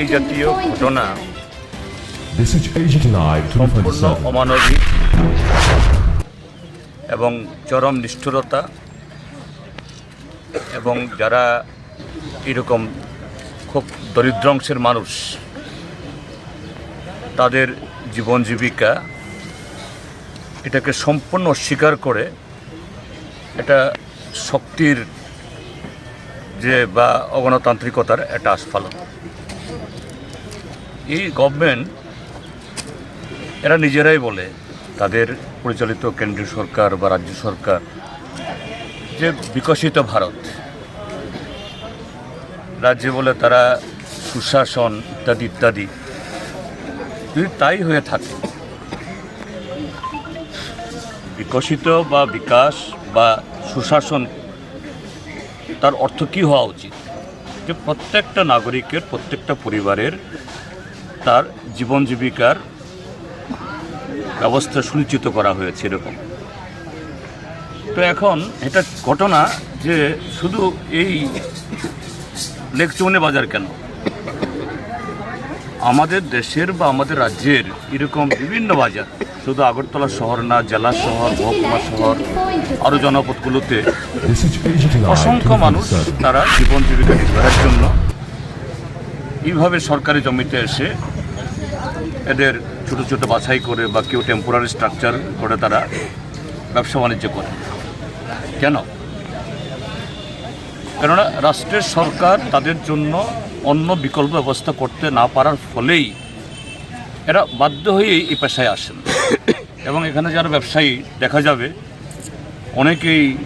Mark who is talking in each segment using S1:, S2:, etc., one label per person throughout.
S1: এই জাতীয় ঘটনা। সম্পূর্ণ অমানবিক এবং চরম নিষ্ঠুরতা এবং যারা এরকম খুব দরিদ্র অংশের মানুষ তাদের জীবন জীবিকা এটাকে সম্পূর্ণ অস্বীকার করে এটা শক্তির যে বা অগণতান্ত্রিকতার একটা আস্ফালন। এই গভর্নমেন্ট এরা নিজেরাই বলে তাদের পরিচালিত কেন্দ্রীয় সরকার বা রাজ্য সরকার যে বিকশিত ভারত। রাজ্যে বলে তারা সুশাসন ইত্যাদি ইত্যাদি। যদি তাই হয়ে থাকে, বিকশিত বা বিকাশ বা সুশাসন, তার অর্থ কী হওয়া উচিত? যে প্রত্যেকটা নাগরিকের, প্রত্যেকটা পরিবারের তার জীবন জীবিকার ব্যবস্থা সুনিশ্চিত করা হয়েছে এরকম। তো এখন এটা ঘটনা যে শুধু এই লেক চৌনে বাজার কেন? আমাদের দেশের বা আমাদের রাজ্যের এরকম বিভিন্ন বাজার, শুধু আগরতলা শহর না, জেলা শহর, মহকুমা শহর আরও জনপদগুলোতে অসংখ্য মানুষ তারা জীবন জীবিকা নির্বাহের জন্য এইভাবে সরকারি জমিতে এসে এদের ছোট ছোট বাছাই করে বা কেউ টেম্পোরারি স্ট্রাকচার করে তারা ব্যবসা বাণিজ্য করে। কেন? কেননা রাষ্ট্রের সরকার তাদের জন্য অন্য বিকল্প ব্যবস্থা করতে না পারার ফলেই এরা বাধ্য হয়েই এই পেশায় আসেন। এবং এখানে যারা ব্যবসায়ী, দেখা যাবে অনেকেই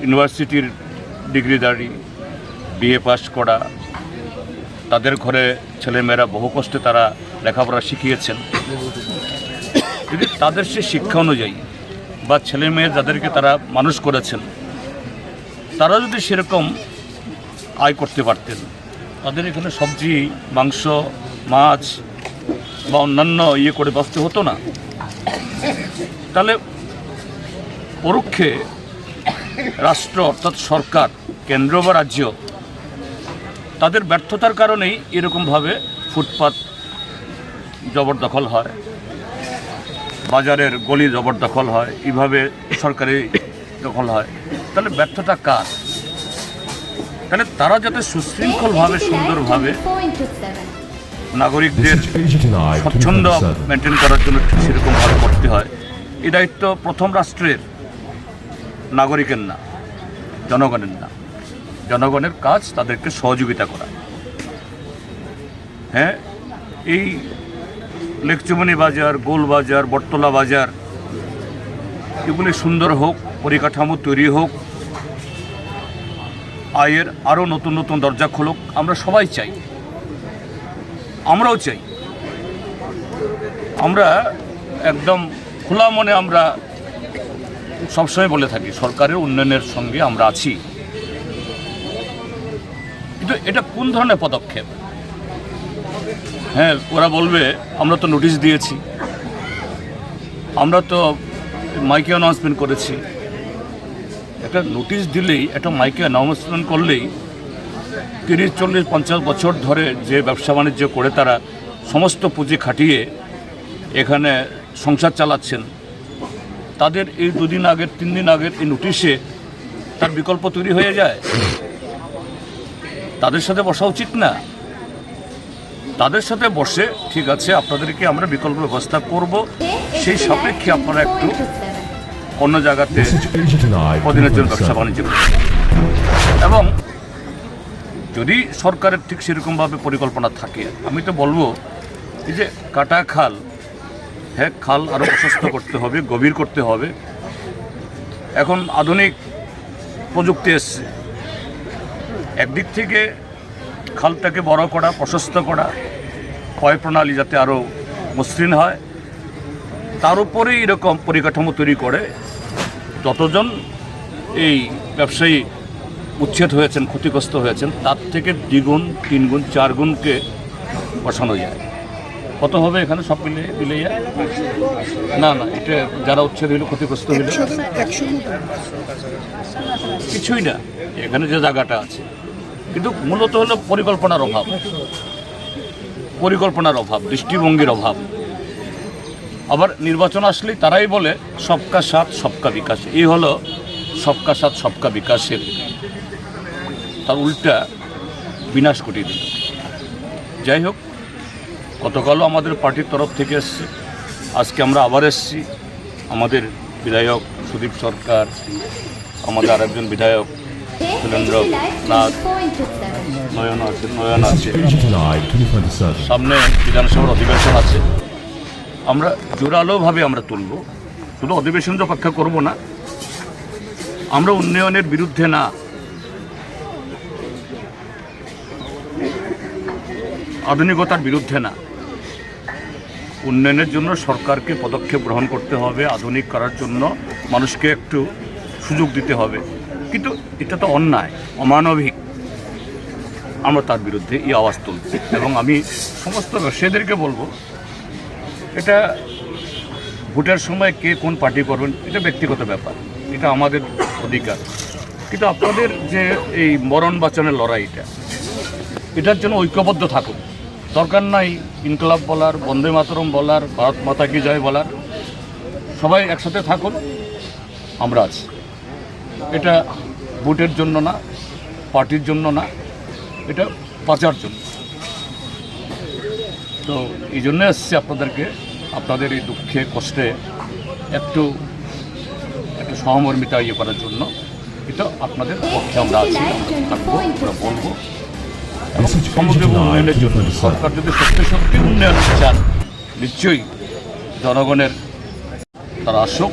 S1: ইউনিভার্সিটির ডিগ্রি ডিগ্রিধারী, বিএ পাস করা, তাদের ঘরে ছেলেমেয়েরা বহু কষ্টে তারা লেখাপড়া শিখিয়েছেন। যদি তাদের সে শিক্ষা অনুযায়ী বা ছেলে মেয়ে যাদেরকে তারা মানুষ করেছেন, তারা যদি সেরকম আয় করতে পারতেন, তাদের এখানে সবজি, মাংস, মাছ বা অন্যান্য ইয়ে করে বাঁচতে হতো না। তাহলে পরোক্ষে রাষ্ট্র অর্থাৎ সরকার, কেন্দ্র বা রাজ্য, তাদের ব্যর্থতার কারণেই এরকমভাবে ফুটপাত জবরদখল হয়, বাজারের গলি জবরদখল হয় এইভাবে সরকারি দখল হয়। তাহলে ব্যর্থতা কার? তাহলে তারা যাতে সুশৃঙ্খলভাবে, সুন্দরভাবে নাগরিকদের স্বচ্ছন্দ মেনটেন করার জন্য ঠিক সেরকমভাবে করতে হয় এই দায়িত্ব প্রথম রাষ্ট্রের, নাগরিকের না, জনগণের না। জনগণের কাজ তাদেরকে সহযোগিতা করা। হ্যাঁ এই লেকচুমনি বাজার, গোল বাজার, বটতলা বাজার, এগুলি সুন্দর হোক, পরিকাঠামো তৈরি হোক, আয়ের আরও নতুন নতুন দরজা খুলুক, আমরা সবাই চাই। আমরাও চাই। আমরা একদম খোলা মনে আমরা সবসময় বলে থাকি, সরকারের উন্নয়নের সঙ্গে আমরা আছি। কিন্তু এটা কোন ধরনের পদক্ষেপ? হ্যাঁ ওরা বলবে, আমরা তো নোটিশ দিয়েছি। আমরা তো মাইকে অ্যানাউন্সমেন্ট করেছি। একটা নোটিশ দিলেই, একটা মাইকে অ্যানাউন্সমেন্ট করলেই, তিরিশ, চল্লিশ, পঞ্চাশ বছর ধরে যে ব্যবসা বাণিজ্য করে তারা সমস্ত পুঁজি খাটিয়ে এখানে সংসার চালাচ্ছেন, তাদের এই দুদিন আগের, তিন দিন আগের এই নোটিশে তার বিকল্প তৈরি হয়ে যায়? তাদের সাথে বসা উচিত না? তাদের সাথে বসে, ঠিক আছে, আপনাদেরকে আমরা বিকল্প ব্যবস্থা করব। সেই সাপেক্ষে আপনারা একটু অন্য জায়গাতে কদিনের জন্য ব্যবসা বাণিজ্য এবং যদি সরকারের ঠিক সেরকমভাবে পরিকল্পনা থাকে, আমি তো বলব, এই যে কাটা খাল হ্যাঁ খাল আরও প্রশস্ত করতে হবে, গভীর করতে হবে। এখন আধুনিক প্রযুক্তি এসছে। একদিক থেকে খালটাকে বড় করা, প্রশস্ত করা ক্ষয় প্রণালী যাতে আরও মসৃণ হয়, তার উপরে এরকম পরিকাঠামো তৈরি করে যতজন এই ব্যবসায়ী উচ্ছেদ হয়েছেন, ক্ষতিগ্রস্ত হয়েছেন, তার থেকে দ্বিগুণ, তিনগুণ চার গুণকে বসানো যায়। কত হবে এখানে সব মিলে মিলে যায়? না না, এটা যারা উচ্ছেদ হইল, ক্ষতিগ্রস্ত হইল। কিছুই না, এখানে যে জায়গাটা আছে। কিন্তু মূলত হলো পরিকল্পনার অভাব। পরিকল্পনার অভাব, দৃষ্টিভঙ্গির অভাব। আবার নির্বাচন আসলেই তারাই বলে, সবকা সাথ, সবকা বিকাশ। এই হলো সবকা সাথ, সবকা বিকাশের তার উল্টা বিনাশ ঘটিয়ে দিল। যাই হোক, গতকালও আমাদের পার্টির তরফ থেকে এসছে। আজকে আমরা আবার এসছি। আমাদের বিধায়ক সুদীপ সরকার, আমাদের আরেকজন বিধায়ক সুরেন্দ্র নাথ নয়ন আছে নয়ন আছে
S2: Message Asia Tonight 2027.
S1: সামনে বিধানসভার অধিবেশন আছে। আমরা জোরালোভাবে আমরা তুলব। শুধু অধিবেশন অপেক্ষা করব না। আমরা উন্নয়নের বিরুদ্ধে না। আধুনিকতার বিরুদ্ধে না। উন্নয়নের জন্য সরকারকে পদক্ষেপ গ্রহণ করতে হবে। আধুনিক করার জন্য মানুষকে একটু সুযোগ দিতে হবে। কিন্তু এটা তো অন্যায়, অমানবিক। আমরা তার বিরুদ্ধে এই আওয়াজ তুলব এবং আমি সমস্ত ব্যবসায়ীদেরকে বলব, এটা ভোটের সময় কে কোন পার্টি করবেন, এটা ব্যক্তিগত ব্যাপার। এটা আমাদের অধিকার। কিন্তু আপনাদের যে এই মরণ বাঁচানোর লড়াইটা এটার জন্য ঐক্যবদ্ধ থাকুন। দরকার নাই ইনকলাব বলার, বন্দে মাতরম বলার, ভারত মাতা কি জয় বলার। সবাই একসাথে থাকুন, আমরা আছি। এটা ভোটের জন্য না পার্টির জন্য না এটা বাঁচার জন্য। তো এই জন্য এসছি আপনাদেরকে। আপনাদের এই দুঃখে কষ্টে একটু একটু সহমর্মিতা ইয়ে করার জন্য এটা আপনাদের পক্ষে আমরা আছি। আমরা থাকব আমরা বলব। এবং সমগ্র উন্নয়নের জন্য সরকার যদি সত্যি সত্যি উন্নয়ন চান নিশ্চয়ই জনগণের তারা আসুক।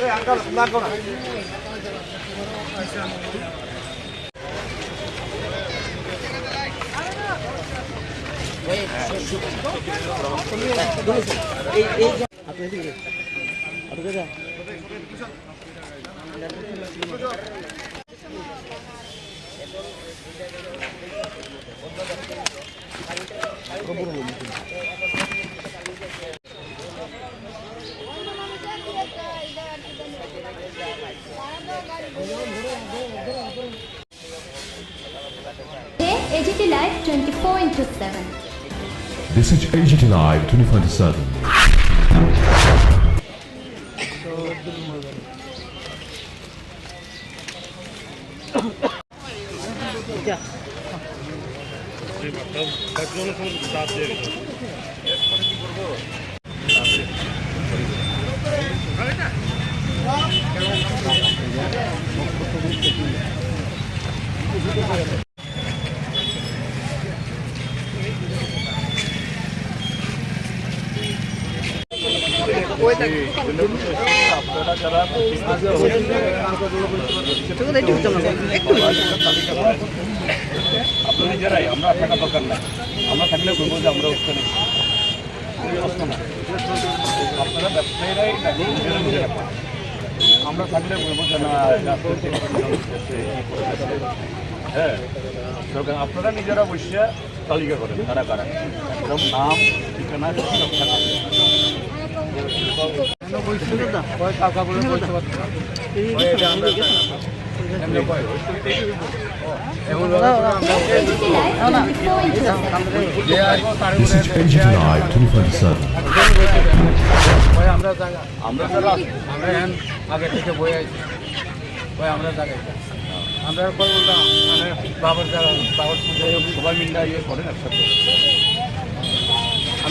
S3: দাঁড়ান
S4: AGT Live 24 into 7.
S2: This is AGT Live 24 into 7.
S1: আপনি নিজেরাই আমরা থাকা দরকার নাই আমরা থাকলে বলব যে আমরা ওখানে। আপনারা ব্যবসায়ীরাই আমরা থাকলে বলব যে না। হ্যাঁ আপনারা নিজেরা বসে তালিকা করেন, কারা কারা এরকম নাম, ঠিকানা, সব
S5: আমরা
S1: আমরা
S5: আগে থেকে বই আছি ওই আমরা জায়গা আমরা মানে
S1: সবাই মিলে ইয়ে করেন